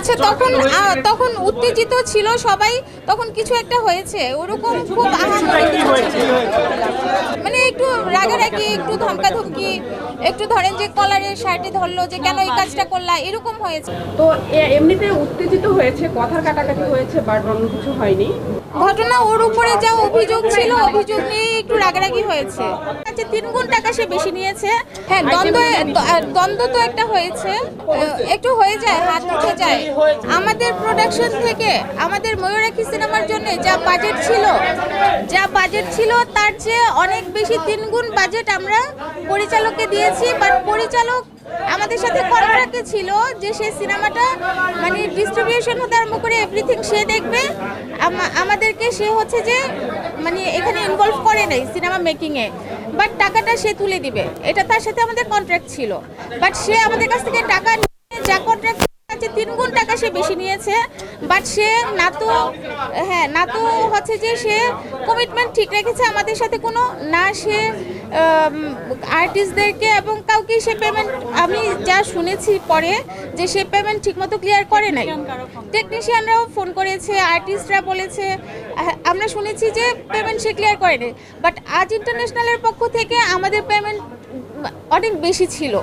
আচ্ছা তখন তখন উত্তেজিত ছিল সবাই তখন কিছু একটা হয়েছে। ওরকম খুব। মানে একটু রাগারাগি একটু ধমকাধমকি একটু ধরেন যে কলারের শার্টে ধরলো যে কেন এই কাজটা করলা এরকম হয়েছে। তো এমনিতে উত্তেজিত হয়েছে কথার কাটাকাটি হয়েছে বাট অন্য কিছু হয়নি। ঘটনা ওর উপরে যা অভিযোগ ছিল অভিযোগ নিয়ে একটু রাগারাগি হয়েছে। আচ্ছা তিন গুণ টাকা সে বেশি নিয়েছে। হ্যাঁ দ্বন্দ্ব দ্বন্দ্ব তো একটা হয়েছে। একটু হয়ে যায় হাত উঠে যায়। আমাদের প্রোডাকশন থেকে আমাদের ময়ূরাখি সিনেমার জন্য যা বাজেট ছিল যা বাজেট ছিল তার চেয়ে অনেক বেশি তিন গুণ বাজেট আমরা পরিচালককে দিয়েছি। বাট পরিচালক আমাদের সাথে কন্ট্রাক্টে ছিল যে সে সিনেমাটা মানে ডিস্ট্রিবিউশন হতে আরম্ভ করে এভরিথিং সে দেখবে। আমাদেরকে সে হচ্ছে যে মানে এখানে ইনভলভ করে নেই সিনেমা মেকিংয়ে বাট টাকাটা সে তুলে দিবে। এটা তার সাথে আমাদের কন্ট্রাক্ট ছিল। বাট সে আমাদের কাছ থেকে টাকা যা কন্ট্রাক্ট তিন গুণ টাকা সে বেশি নিয়েছে বাট সে না তো হ্যাঁ না তো হচ্ছে যে সে কমিটমেন্ট ঠিক রেখেছে আমাদের সাথে কোনো, না সে আর্টিস্টদেরকে এবং কাউকে সে পেমেন্ট আমি যা শুনেছি পরে যে সে পেমেন্ট ঠিকমতো ক্লিয়ার করে নাই। টেকনিশিয়ানরাও ফোন করেছে আর্টিস্টরা বলেছে আমরা শুনেছি যে পেমেন্ট সে ক্লিয়ার করে নাই বাট আজ ইন্টারন্যাশনালের পক্ষ থেকে আমাদের পেমেন্ট অনেক বেশি ছিল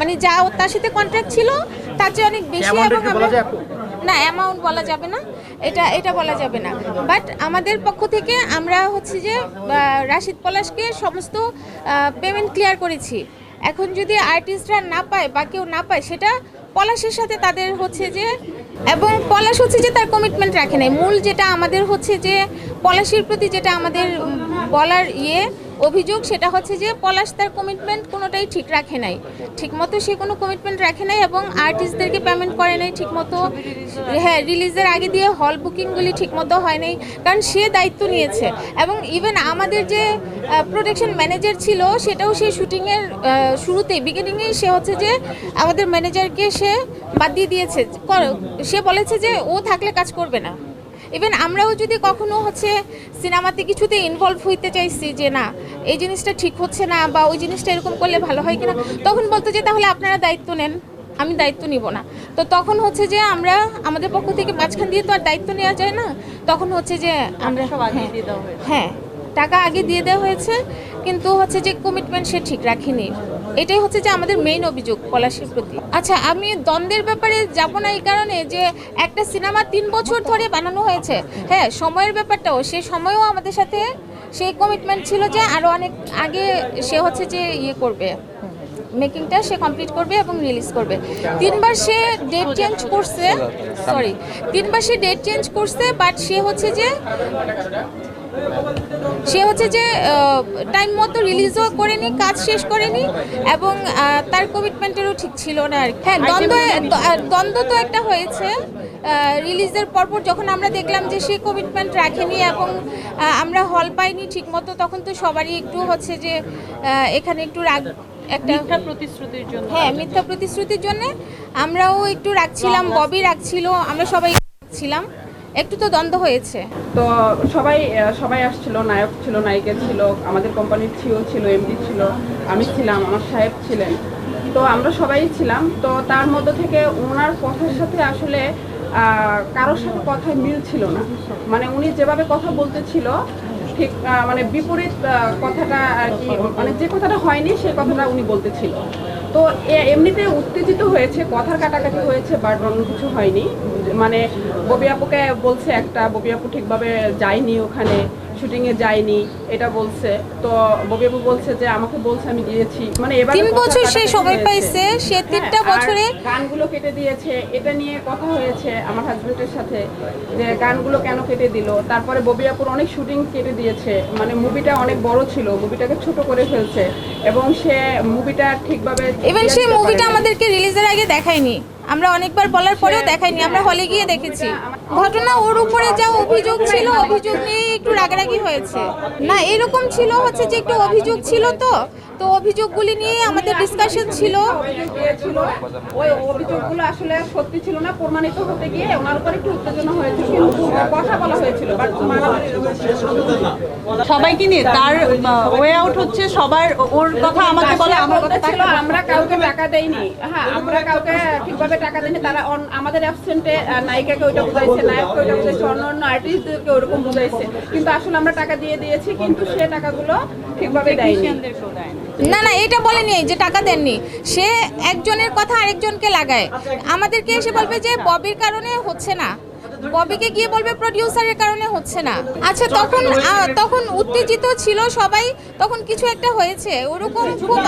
মানে যা তার সাথে কন্ট্রাক্ট ছিল তার চেয়ে অনেক বেশি এবং আমরা? না অ্যামাউন্ট বলা যাবে না। এটা এটা বলা যাবে না। বাট আমাদের পক্ষ থেকে আমরা হচ্ছে যে রাশিদ পলাশকে সমস্ত পেমেন্ট ক্লিয়ার করেছি। এখন যদি আর্টিস্টরা না পায় বা কেউ না পায় সেটা পলাশের সাথে তাদের হচ্ছে যে এবং পলাশ হচ্ছে যে তার কমিটমেন্ট রাখে নাই। মূল যেটা আমাদের হচ্ছে যে পলাশের প্রতি যেটা আমাদের বলার ইয়ে অভিযোগ সেটা হচ্ছে যে পলাশ তার কমিটমেন্ট কোনোটাই ঠিক রাখে নাই। ঠিকমতো সে কোনো কমিটমেন্ট রাখে নাই এবং আর্টিস্টদেরকে পেমেন্ট করে নাই, ঠিকমতো হ্যাঁ রিলিজের আগে দিয়ে হল বুকিংগুলি ঠিকমতো হয় নাই, কারণ সে দায়িত্ব নিয়েছে। এবং ইভেন আমাদের যে প্রোডাকশন ম্যানেজার ছিল, সেটাও সে শুটিংয়ের শুরুতেই বিগিনিংয়েই সে হচ্ছে যে আমাদের ম্যানেজারকে সে বাদ দিয়ে দিয়েছে। সে বলেছে যে ও থাকলে কাজ করবে না। ইভেন আমরাও যদি কখনো হচ্ছে সিনেমাতে কিছুতে ইনভলভ হইতে চাইছি যে না এই জিনিসটা ঠিক হচ্ছে না বা ওই জিনিসটা এরকম করলে ভালো হয় কিনা তখন বলতো যে তাহলে আপনারা দায়িত্ব নেন আমি দায়িত্ব নিব না। তো তখন হচ্ছে যে আমরা আমাদের পক্ষ থেকে মাঝখান দিয়ে তো আর দায়িত্ব নেওয়া যায় না তখন হচ্ছে যে আমরা হ্যাঁ, হ্যাঁ টাকা আগে দিয়ে দেওয়া হয়েছে কিন্তু হচ্ছে যে কমিটমেন্ট সে ঠিক রাখেনি। এটাই হচ্ছে যে আমাদের মেইন অভিযোগ পলাশের প্রতি। আচ্ছা আমি দ্বন্দ্বের ব্যাপারে যাব না এই কারণে যে একটা সিনেমা তিন বছর ধরে বানানো হয়েছে। হ্যাঁ সময়ের ব্যাপারটাও, সে সময়ও আমাদের সাথে, সেই কমিটমেন্ট ছিল যে আরও অনেক আগে সে হচ্ছে যে ইয়ে করবে মেকিংটা সে কমপ্লিট করবে এবং রিলিজ করবে। তিনবার সে ডেট চেঞ্জ করছে সরি তিনবার সে ডেট চেঞ্জ করছে বাট সে হচ্ছে যে সে হচ্ছে যে টাইম মতো রিলিজও করেনি কাজ শেষ করেনি এবং তার কমিটমেন্টেরও ঠিক ছিল না আর। হ্যাঁ দ্বন্দ্ব দ্বন্দ্ব তো একটা হয়েছে রিলিজের পরপর যখন আমরা দেখলাম যে সে কমিটমেন্ট রাখেনি এবং আমরা হল পাইনি ঠিক মতো তখন তো সবারই একটু হচ্ছে যে এখানে একটু রাগ একটা প্রতিশ্রুতির জন্য। হ্যাঁ মিথ্যা প্রতিশ্রুতির জন্য আমরাও একটু রাখছিলাম ববি রাখছিল আমরা সবাই রাখছিলাম একটু তো দ্বন্দ্ব হয়েছে। তো সবাই সবাই আসছিল, নায়ক ছিল, নায়িকা ছিল, আমাদের কোম্পানির সিও ছিল এমডি ছিল, আমি ছিলাম, আমার সাহেব ছিলেন। তো আমরা সবাই ছিলাম, তো তার মধ্যে থেকে ওনার কথার সাথে আসলে কারোর সাথে কথায় মিল ছিল না। মানে উনি যেভাবে কথা বলতেছিল, ঠিক মানে বিপরীত কথাটা আর কি মানে যে কথাটা হয়নি, সেই কথাটা উনি বলতেছিল। তো এমনিতে উত্তেজিত হয়েছে, কথার কাটাকাটি হয়েছে বাট অন্য কিছু হয়নি। মানে ববি আপুকে বলছে একটা ববি আপু ঠিকভাবে যায়নি ওখানে শুটিংয়ে যায়নি এটা বলছে। তো ববি আপু বলছে যে আমাকে বলছে আমি দিয়েছি মানে এবার তিন বছর সে সময় পাইছে সে তিনটা হ্যাঁ, বছরে গানগুলো কেটে দিয়েছে এটা নিয়ে কথা হয়েছে আমার হাজবেন্ডের সাথে যে গানগুলো কেন কেটে দিল। তারপরে ববি আপুর অনেক শুটিং কেটে দিয়েছে মানে মুভিটা অনেক বড় ছিল মুভিটাকে ছোট করে ফেলছে। এবং সে মুভিটা ঠিকভাবে ইভেন সে মুভিটা আমাদেরকে রিলিজের আগে দেখায়নি। আমরা অনেকবার বলার পরেও দেখাইনি আমরা হলে গিয়ে দেখেছি। ঘটনা ওর উপরে যা অভিযোগ ছিল অভিযোগ নিয়ে একটু রাগারাগি হয়েছে। না এরকম ছিল হচ্ছে যে একটু অভিযোগ ছিল তো তো অভিযোগগুলি নিয়ে আমাদের ডিসকাশন ছিল ওই অভিযোগগুলো আসলে সত্যি ছিল না প্রমাণিত হতে গিয়ে ওনার উপর একটু উত্তেজনা হয়েছিল কথা বলা হয়েছিল সবাইকে নিয়ে তার ওয়ে আউট হচ্ছে সবার ওর কথা আমাকে বলে আমার কথা ছিল আমরা কাউকে টাকা দেইনি। হ্যাঁ আমরা কাউকে ঠিকভাবে টাকা দেইনি তারা আমাদের অ্যাবসেন্টে নায়িকাকে ওইটা বুঝাইছে নায়ককে ওইটা বুঝাইছে অন্য অন্য আর্টিস্টদেরকে ওরকম বুঝাইছে। কিন্তু আসলে আমরা টাকা দিয়ে দিয়েছি কিন্তু সে টাকাগুলো ঠিকভাবে দেয়নি। না না এটা বলেনি যে টাকা দেননি সে একজনের কথা আরেকজনকে লাগায়। আমাদেরকে এসে বলবে যে, ববির কারণে হচ্ছে না। ববিকে গিয়ে বলবে প্রডিউসারের কারণে হচ্ছে না। আচ্ছা তখন তখন উত্তেজিত ছিল সবাই। তখন কিছু একটা হয়েছে। ওরকম খুব।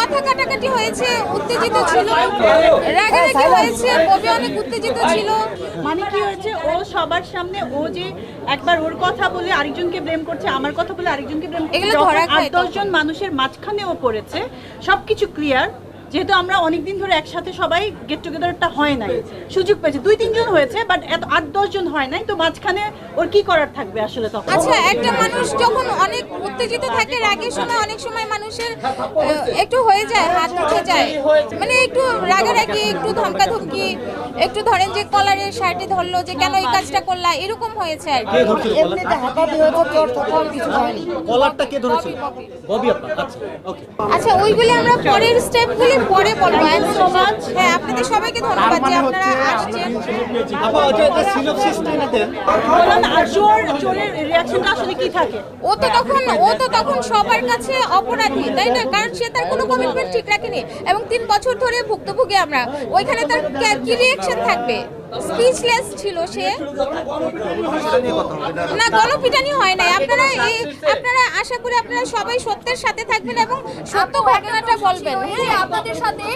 কথা কাটাকাটি হয়েছে উত্তেজিত ছিল। রাগারাগি হয়েছে ববি অনেক উত্তেজিত ছিল। মানে কি হয়েছে? ও সবার সামনে ও যে একবার ওর কথা বলে আরেকজনকে ব্লেম করছে আমার কথা বলে আরেকজনকে ব্লেম করছে আট দশজন মানুষের মাঝখানে ও পড়েছে সবকিছু ক্লিয়ার যেহেতু আমরা অনেকদিন ধরে একসাথে সবাই গেট টুগেদারটা হয় নাই সুযোগ পেয়েছে। দুই তিনজন হয়েছে বাট এত আট দশজন হয় নাই তো মাঝখানে ওর কি করার থাকবে আসলে তখন? আচ্ছা একটা মানুষ যখন অনেক উত্তেজিত থাকে রাগের সময় অনেক সময় মানুষের একটু হয়ে যায় হাত উঠে যায়। মানে একটু রাগারাগি একটু ধমকা ধমকি একটু ধরেন যে কলারের শার্টে ধরলো যে কেন এই কাজটা করলা এরকম হয়েছে আর কি। আচ্ছা ওকে আচ্ছা ওইগুলি আমরা পরের স্টেপগুলি পরে বলব। হ্যাঁ আপনাদের সবাইকে ধন্যবাদ যে আপনারা আসছেন। বললাম আর চোর চোরের রিয়াকশনটা আসলে কি থাকে? ও তো তখন ও তো তখন সবার কাছে অপরাধী, তাই না? কারণ সে তার কোনো কমিটমেন্ট ঠিক রাখেনি। এবং তিন বছর ধরে ভুক্তভোগী আমরা। ওইখানে তার কে- রিয়েকশন থাকবে? স্পিচলেস ছিল সে। না গণপিটানি হয় নাই। আপনারা আপনারা আশা করি আপনারা সবাই সত্যের সাথে থাকবেন এবং সত্য ঘটনাটা বলবেন। হ্যাঁ? আপনাদের সাথে